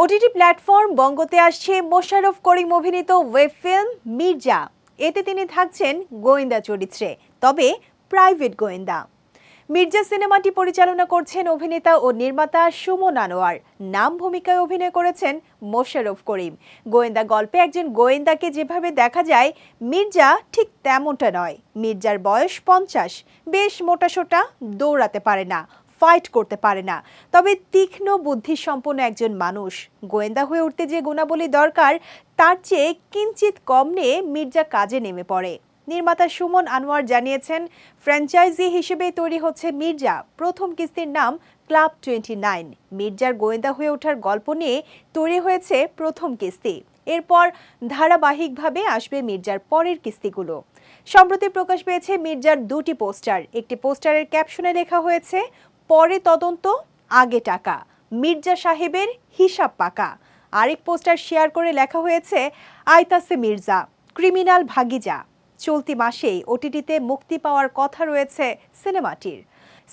OTT platform বঙ্গতে আসছে মোশাররফ করিম অভিনীত web film Mirza. এতে তিনি থাকছেন গোয়েন্দা চরিত্রে, তবে প্রাইভেট গোয়েন্দা। মির্জা সিনেমাটি পরিচালনা করছেন অভিনেতা ও নির্মাতা সুমন আনোয়ার। নাম ভূমিকায় অভিনয় করেছেন মোশাররফ করিম। গোয়েন্দা গল্পে একজন গোয়েন্দাকে যেভাবে দেখা যায়, মির্জা ঠিক তেমনটা নয়। মির্জার বয়স পঞ্চাশ। বেশ মোটাসোটা, দৌড়াতে পারে না। ফাইট করতে পারে না। তবে তীক্ষ্ণ বুদ্ধিসম্পন্ন একজন মানুষ, গোয়েন্দা হয়ে উঠতে যে গুণাবলী দরকার, তার চেয়ে কিঞ্চিত কম নিয়ে মির্জা কাজে নেমে পড়ে। নির্মাতা সুমন আনোয়ার জানিয়েছেন, ফ্র্যাঞ্চাইজি হিসেবে তৈরি হচ্ছে মির্জা। প্রথম কিস্তির নাম ক্লাব টোয়েন্টি নাইন। মির্জার গোয়েন্দা হয়ে ওঠার গল্প নিয়ে তৈরি হয়েছে প্রথম কিস্তি। এরপর ধারাবাহিকভাবে আসবে মির্জার পরের কিস্তিগুলো। সম্প্রতি প্রকাশ পেয়েছে মির্জার দুটি পোস্টার। একটি পোস্টারের ক্যাপশনে লেখা হয়েছে পরে তদন্ত, আগে টাকা। মির্জা সাহেবের হিসাব পাকা। আরেক পোস্টার শেয়ার করে লেখা হয়েছে আইতাসে মির্জা, ক্রিমিনাল ভাগিজা। চলতি মাসেই ওটিটিতে মুক্তি পাওয়ার কথা রয়েছে সিনেমাটির।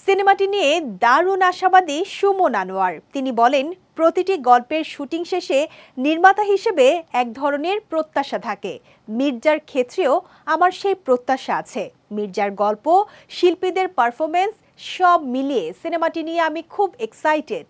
সিনেমাটি নিয়ে দারুণ আশাবাদী সুমন আনোয়ার। তিনি বলেন, প্রতিটি গল্পের শুটিং শেষে নির্মাতা হিসেবে এক ধরনের প্রত্যাশা থাকে। মির্জার ক্ষেত্রেও আমার সেই প্রত্যাশা আছে। মির্জার গল্প, শিল্পীদের পারফরমেন্স সব মিলিয়ে সিনেমাটি নিয়ে আমি খুব এক্সাইটেড